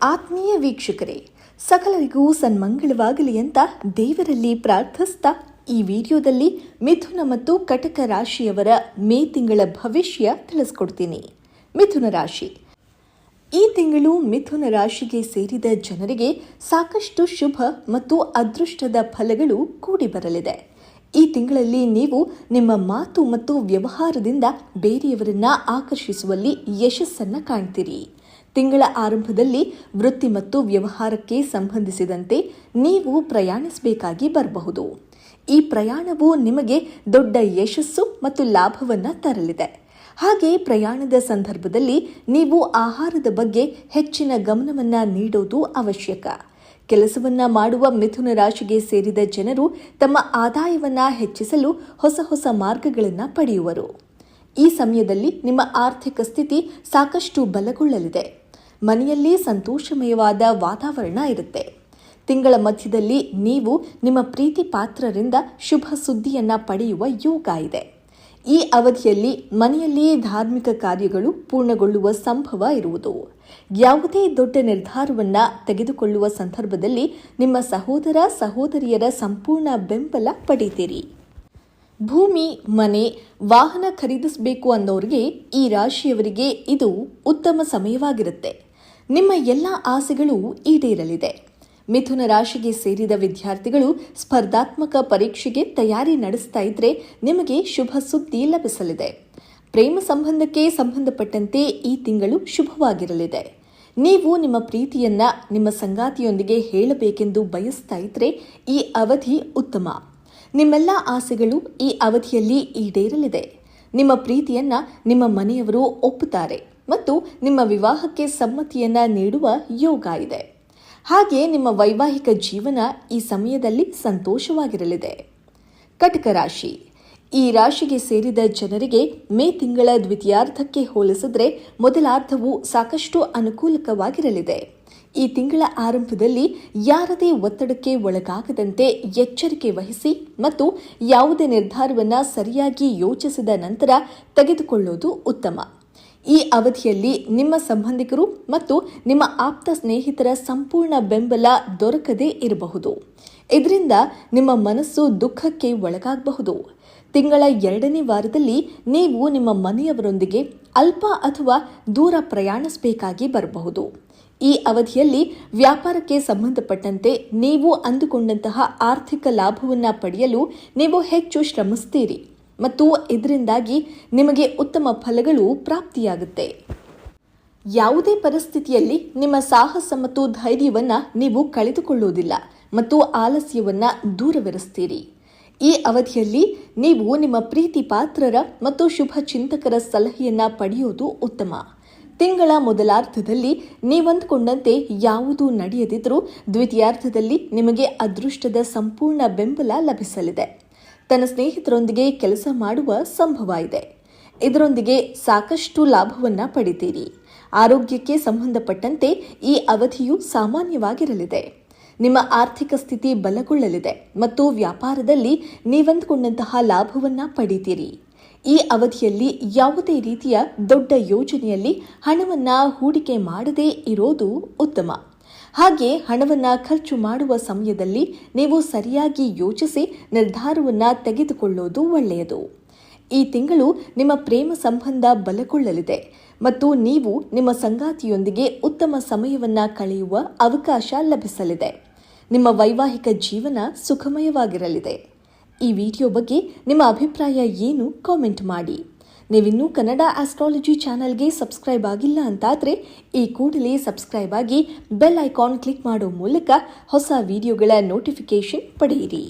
ಆತ್ಮೀಯ ವೀಕ್ಷಕರೇ, ಸಕಲರಿಗೂ ಸನ್ಮಂಗಳವಾಗಲಿ ಅಂತ ದೇವರಲ್ಲಿ ಪ್ರಾರ್ಥಿಸ್ತಾ ಈ ವಿಡಿಯೋದಲ್ಲಿ ಮಿಥುನ ಮತ್ತು ಕಟಕ ರಾಶಿಯವರ ಮೇ ತಿಂಗಳ ಭವಿಷ್ಯ ತಿಳಿಸ್ಕೊಡ್ತೀನಿ. ಮಿಥುನ ರಾಶಿ. ಈ ತಿಂಗಳು ಮಿಥುನ ರಾಶಿಗೆ ಸೇರಿದ ಜನರಿಗೆ ಸಾಕಷ್ಟು ಶುಭ ಮತ್ತು ಅದೃಷ್ಟದ ಫಲಗಳು ಕೂಡಿ ಬರಲಿದೆ. ಈ ತಿಂಗಳಲ್ಲಿ ನೀವು ನಿಮ್ಮ ಮಾತು ಮತ್ತು ವ್ಯವಹಾರದಿಂದ ಬೇರೆಯವರನ್ನ ಆಕರ್ಷಿಸುವಲ್ಲಿ ಯಶಸ್ಸನ್ನು ಕಾಣ್ತೀರಿ. ತಿಂಗಳ ಆರಂಭದಲ್ಲಿ ವೃತ್ತಿ ಮತ್ತು ವ್ಯವಹಾರಕ್ಕೆ ಸಂಬಂಧಿಸಿದಂತೆ ನೀವು ಪ್ರಯಾಣಿಸಬೇಕಾಗಿ ಬರಬಹುದು. ಈ ಪ್ರಯಾಣವು ನಿಮಗೆ ದೊಡ್ಡ ಯಶಸ್ಸು ಮತ್ತು ಲಾಭವನ್ನು ತರಲಿದೆ. ಹಾಗೆ ಪ್ರಯಾಣದ ಸಂದರ್ಭದಲ್ಲಿ ನೀವು ಆಹಾರದ ಬಗ್ಗೆ ಹೆಚ್ಚಿನ ಗಮನವನ್ನು ನೀಡೋದು ಅವಶ್ಯಕ. ಕೆಲಸವನ್ನ ಮಾಡುವ ಮಿಥುನ ರಾಶಿಗೆ ಸೇರಿದ ಜನರು ತಮ್ಮ ಆದಾಯವನ್ನ ಹೆಚ್ಚಿಸಲು ಹೊಸ ಹೊಸ ಮಾರ್ಗಗಳನ್ನು ಪಡೆಯುವರು. ಈ ಸಮಯದಲ್ಲಿ ನಿಮ್ಮ ಆರ್ಥಿಕ ಸ್ಥಿತಿ ಸಾಕಷ್ಟು ಬಲಗೊಳ್ಳಲಿದೆ. ಮನೆಯಲ್ಲಿ ಸಂತೋಷಮಯವಾದ ವಾತಾವರಣ ಇರುತ್ತೆ. ತಿಂಗಳ ಮಧ್ಯದಲ್ಲಿ ನೀವು ನಿಮ್ಮ ಪ್ರೀತಿ ಪಾತ್ರರಿಂದ ಶುಭ ಸುದ್ದಿಯನ್ನು ಪಡೆಯುವ ಯೋಗ ಇದೆ. ಈ ಅವಧಿಯಲ್ಲಿ ಮನೆಯಲ್ಲಿಯೇ ಧಾರ್ಮಿಕ ಕಾರ್ಯಗಳು ಪೂರ್ಣಗೊಳ್ಳುವ ಸಂಭವ ಇರುವುದು. ಯಾವುದೇ ದೊಡ್ಡ ನಿರ್ಧಾರವನ್ನು ತೆಗೆದುಕೊಳ್ಳುವ ಸಂದರ್ಭದಲ್ಲಿ ನಿಮ್ಮ ಸಹೋದರ, ಸಹೋದರಿಯರ ಸಂಪೂರ್ಣ ಬೆಂಬಲ ಪಡೆಯುತ್ತೀರಿ ಭೂಮಿ, ಮನೆ, ವಾಹನ ಖರೀದಿಸಬೇಕು ಅನ್ನೋರಿಗೆ ಈ ರಾಶಿಯವರಿಗೆ ಇದು ಉತ್ತಮ ಸಮಯವಾಗಿರುತ್ತೆ. ನಿಮ್ಮ ಎಲ್ಲ ಆಸೆಗಳು ಈಡೇರಲಿದೆ. ಮಿಥುನ ರಾಶಿಗೆ ಸೇರಿದ ವಿದ್ಯಾರ್ಥಿಗಳು ಸ್ಪರ್ಧಾತ್ಮಕ ಪರೀಕ್ಷೆಗೆ ತಯಾರಿ ನಡೆಸ್ತಾ ಇದ್ರೆ ನಿಮಗೆ ಶುಭ ಸುದ್ದಿ ಲಭಿಸಲಿದೆ. ಪ್ರೇಮ ಸಂಬಂಧಕ್ಕೆ ಸಂಬಂಧಪಟ್ಟಂತೆ ಈ ತಿಂಗಳು ಶುಭವಾಗಿರಲಿದೆ. ನೀವು ನಿಮ್ಮ ಪ್ರೀತಿಯನ್ನ, ನಿಮ್ಮ ಸಂಗಾತಿಯೊಂದಿಗೆ ಹೇಳಬೇಕೆಂದು ಬಯಸ್ತಾ ಇದ್ರೆ ಈ ಅವಧಿ ಉತ್ತಮ. ನಿಮ್ಮೆಲ್ಲ ಆಸೆಗಳು ಈ ಅವಧಿಯಲ್ಲಿ ಈಡೇರಲಿದೆ. ನಿಮ್ಮ ಪ್ರೀತಿಯನ್ನ ನಿಮ್ಮ ಮನೆಯವರು ಒಪ್ಪುತ್ತಾರೆ. ಮತ್ತು ನಿಮ್ಮ ವಿವಾಹಕ್ಕೆ ಸಮ್ಮತಿಯನ್ನ ನೀಡುವ ಯೋಗ ಇದೆ. ಹಾಗೆ ನಿಮ್ಮ ವೈವಾಹಿಕ ಜೀವನ ಈ ಸಮಯದಲ್ಲಿ ಸಂತೋಷವಾಗಿರಲಿದೆ. ಕಟಕ ರಾಶಿ. ಈ ರಾಶಿಗೆ ಸೇರಿದ ಜನರಿಗೆ ಮೇ ತಿಂಗಳ ದ್ವಿತೀಯಾರ್ಧಕ್ಕೆ ಹೋಲಿಸಿದ್ರೆ ಮೊದಲಾರ್ಧವು ಸಾಕಷ್ಟು ಅನುಕೂಲಕವಾಗಿರಲಿದೆ. ಈ ತಿಂಗಳ ಆರಂಭದಲ್ಲಿ ಯಾರದೇ ಒತ್ತಡಕ್ಕೆ ಒಳಗಾಗದಂತೆ ಎಚ್ಚರಿಕೆ ವಹಿಸಿ ಮತ್ತು ಯಾವುದೇ ನಿರ್ಧಾರವನ್ನು ಸರಿಯಾಗಿ ಯೋಚಿಸಿದ ನಂತರ ತೆಗೆದುಕೊಳ್ಳುವುದು ಉತ್ತಮ. ಈ ಅವಧಿಯಲ್ಲಿ ನಿಮ್ಮ ಸಂಬಂಧಿಕರು ಮತ್ತು ನಿಮ್ಮ ಆಪ್ತ ಸ್ನೇಹಿತರ ಸಂಪೂರ್ಣ ಬೆಂಬಲ ದೊರಕದೇ ಇರಬಹುದು. ಇದರಿಂದ ನಿಮ್ಮ ಮನಸ್ಸು ದುಃಖಕ್ಕೆ ಒಳಗಾಗಬಹುದು. ತಿಂಗಳ ಎರಡನೇ ವಾರದಲ್ಲಿ ನೀವು ನಿಮ್ಮ ಮನೆಯವರೊಂದಿಗೆ ಅಲ್ಪ ಅಥವಾ ದೂರ ಪ್ರಯಾಣಿಸಬೇಕಾಗಿ ಬರಬಹುದು. ಈ ಅವಧಿಯಲ್ಲಿ ವ್ಯಾಪಾರಕ್ಕೆ ಸಂಬಂಧಪಟ್ಟಂತೆ ನೀವು ಅಂದುಕೊಂಡಂತಹ ಆರ್ಥಿಕ ಲಾಭವನ್ನು ಪಡೆಯಲು ನೀವು ಹೆಚ್ಚು ಶ್ರಮಿಸ್ತೀರಿ. ಮತ್ತು ಇದರಿಂದಾಗಿ ನಿಮಗೆ ಉತ್ತಮ ಫಲಗಳು ಪ್ರಾಪ್ತಿಯಾಗುತ್ತೆ. ಯಾವುದೇ ಪರಿಸ್ಥಿತಿಯಲ್ಲಿ ನಿಮ್ಮ ಸಾಹಸ ಮತ್ತು ಧೈರ್ಯವನ್ನು ನೀವು ಕಳೆದುಕೊಳ್ಳುವುದಿಲ್ಲ ಮತ್ತು ಆಲಸ್ಯವನ್ನು ದೂರವಿರಿಸ್ತೀರಿ. ಈ ಅವಧಿಯಲ್ಲಿ ನೀವು ನಿಮ್ಮ ಪ್ರೀತಿ ಪಾತ್ರರ ಮತ್ತು ಶುಭ ಚಿಂತಕರ ಸಲಹೆಯನ್ನು ಪಡೆಯುವುದು ಉತ್ತಮ. ತಿಂಗಳ ಮೊದಲಾರ್ಧದಲ್ಲಿ ನೀವಂದುಕೊಂಡಂತೆ ಯಾವುದೂ ನಡೆಯದಿದ್ದರೂ ದ್ವಿತೀಯಾರ್ಧದಲ್ಲಿ ನಿಮಗೆ ಅದೃಷ್ಟದ ಸಂಪೂರ್ಣ ಬೆಂಬಲ ಲಭಿಸಲಿದೆ. ತನ್ನ ಸ್ನೇಹಿತರೊಂದಿಗೆ ಕೆಲಸ ಮಾಡುವ ಸಂಭವ ಇದೆ. ಇದರೊಂದಿಗೆ ಸಾಕಷ್ಟು ಲಾಭವನ್ನ ಪಡಿತೀರಿ. ಆರೋಗ್ಯಕ್ಕೆ ಸಂಬಂಧಪಟ್ಟಂತೆ ಈ ಅವಧಿಯು ಸಾಮಾನ್ಯವಾಗಿರಲಿದೆ. ನಿಮ್ಮ ಆರ್ಥಿಕ ಸ್ಥಿತಿ ಬಲಗೊಳ್ಳಲಿದೆ ಮತ್ತು ವ್ಯಾಪಾರದಲ್ಲಿ ನೀವಂದುಕೊಂಡಂತಹ ಲಾಭವನ್ನ ಪಡಿತೀರಿ. ಈ ಅವಧಿಯಲ್ಲಿ ಯಾವುದೇ ರೀತಿಯ ದೊಡ್ಡ ಯೋಜನೆಯಲ್ಲಿ ಹಣವನ್ನು ಹೂಡಿಕೆ ಮಾಡದೇ ಇರೋದು ಉತ್ತಮ. ಹಾಗೆ ಹಣವನ್ನು ಖರ್ಚು ಮಾಡುವ ಸಮಯದಲ್ಲಿ ನೀವು ಸರಿಯಾಗಿ ಯೋಚಿಸಿ ನಿರ್ಧಾರವನ್ನು ತೆಗೆದುಕೊಳ್ಳೋದು ಒಳ್ಳೆಯದು. ಈ ತಿಂಗಳು ನಿಮ್ಮ ಪ್ರೇಮ ಸಂಬಂಧ ಬಲಗೊಳ್ಳಲಿದೆ ಮತ್ತು ನೀವು ನಿಮ್ಮ ಸಂಗಾತಿಯೊಂದಿಗೆ ಉತ್ತಮ ಸಮಯವನ್ನು ಕಳೆಯುವ ಅವಕಾಶ ಲಭಿಸಲಿದೆ. ನಿಮ್ಮ ವೈವಾಹಿಕ ಜೀವನ ಸುಖಮಯವಾಗಿರಲಿದೆ. ಈ ವಿಡಿಯೋ ಬಗ್ಗೆ ನಿಮ್ಮ ಅಭಿಪ್ರಾಯ ಏನು? ಕಾಮೆಂಟ್ ಮಾಡಿ. ನೀವಿನ್ನೂ ಕನ್ನಡ ಆಸ್ಟ್ರಾಲಜಿ ಚಾನಲ್ಗೆ ಸಬ್ಸ್ಕ್ರೈಬ್ ಆಗಿಲ್ಲ ಅಂತಾದರೆ ಈ ಕೂಡಲೇ ಸಬ್ಸ್ಕ್ರೈಬ್ ಆಗಿ ಬೆಲ್ ಐಕಾನ್ ಕ್ಲಿಕ್ ಮಾಡೋ ಮೂಲಕ ಹೊಸ ವಿಡಿಯೋಗಳ ನೋಟಿಫಿಕೇಷನ್ ಪಡೆಯಿರಿ.